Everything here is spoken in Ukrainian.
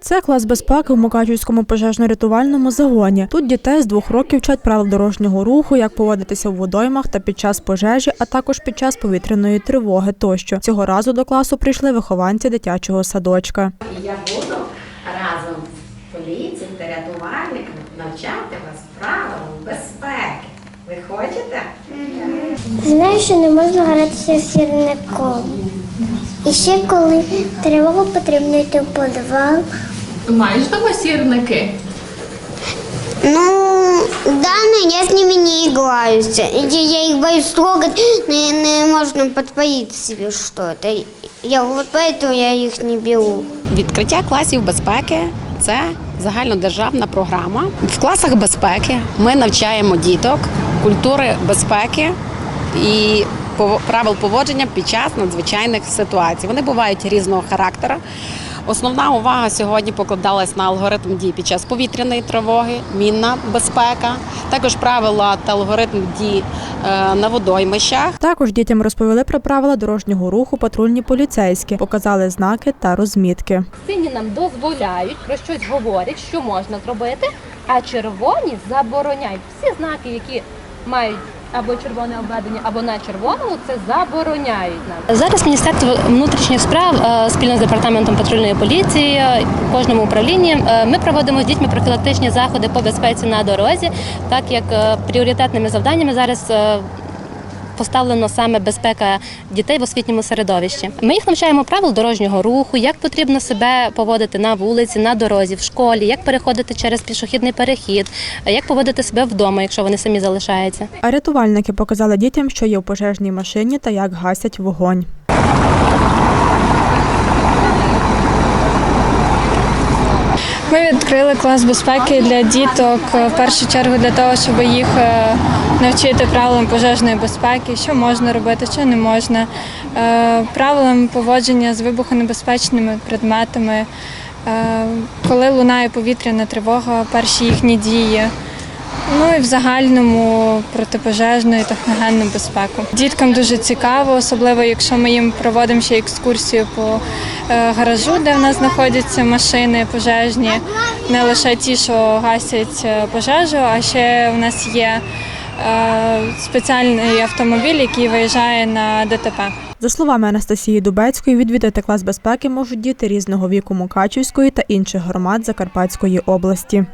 Це клас безпеки в Мукачівському пожежно-рятувальному загоні. Тут дітей з двох років вчать правил дорожнього руху, як поводитися в водоймах та під час пожежі, а також під час повітряної тривоги тощо. Цього разу до класу прийшли вихованці дитячого садочка. Я буду разом з поліцією та рятувальниками навчати вас правилам безпеки. Знаю, що не можна гратися з сірником. І ще коли тривога потрібно йти в підвал. Маєш дома сірники? Ну, да, но я с ними не играюсь. Я их боюсь трогать, не, не можно подпоить себе что-то. Я вот поэтому я их не беру. Відкриття класів безпеки це загальнодержавна програма. В класах безпеки ми навчаємо діток культури безпеки і правил поводження під час надзвичайних ситуацій. Вони бувають різного характеру. Основна увага сьогодні покладалась на алгоритм дій під час повітряної тривоги, мінна безпека, також правила та алгоритм дій е, на водоймищах. Також дітям розповіли про правила дорожнього руху патрульні поліцейські, показали знаки та розмітки. Сині нам дозволяють, про щось говорять, що можна зробити, а червоні забороняють. Всі знаки, які мають або червоне обведення, або на червоному, це забороняють нам. Зараз Міністерство внутрішніх справ е, спільно з департаментом патрульної поліції е, в кожному управлінні е, ми проводимо з дітьми профілактичні заходи по безпеці на дорозі, так як е, пріоритетними завданнями зараз. Поставлено саме безпека дітей в освітньому середовищі. Ми їх навчаємо правил дорожнього руху, як потрібно себе поводити на вулиці, на дорозі, в школі, як переходити через пішохідний перехід, як поводити себе вдома, якщо вони самі залишаються. А рятувальники показали дітям, що є в пожежній машині та як гасять вогонь. Ми відкрили клас безпеки для діток е, в першу чергу для того, щоб їх е, навчити правилам пожежної безпеки, що можна робити, що не можна, е, правилам поводження з вибухонебезпечними предметами, коли лунає повітряна тривога, перші їхні дії. Ну і в загальному протипожежну і техногенну безпеку. Діткам дуже цікаво, особливо якщо ми їм проводимо ще екскурсію по е, гаражу, де в нас знаходяться машини пожежні, не лише ті, що гасять е, пожежу, а ще в нас є е, спеціальний автомобіль, який виїжджає на ДТП. За словами Анастасії Дубецької, відвідати клас безпеки можуть діти різного віку Мукачівської та інших громад Закарпатської області.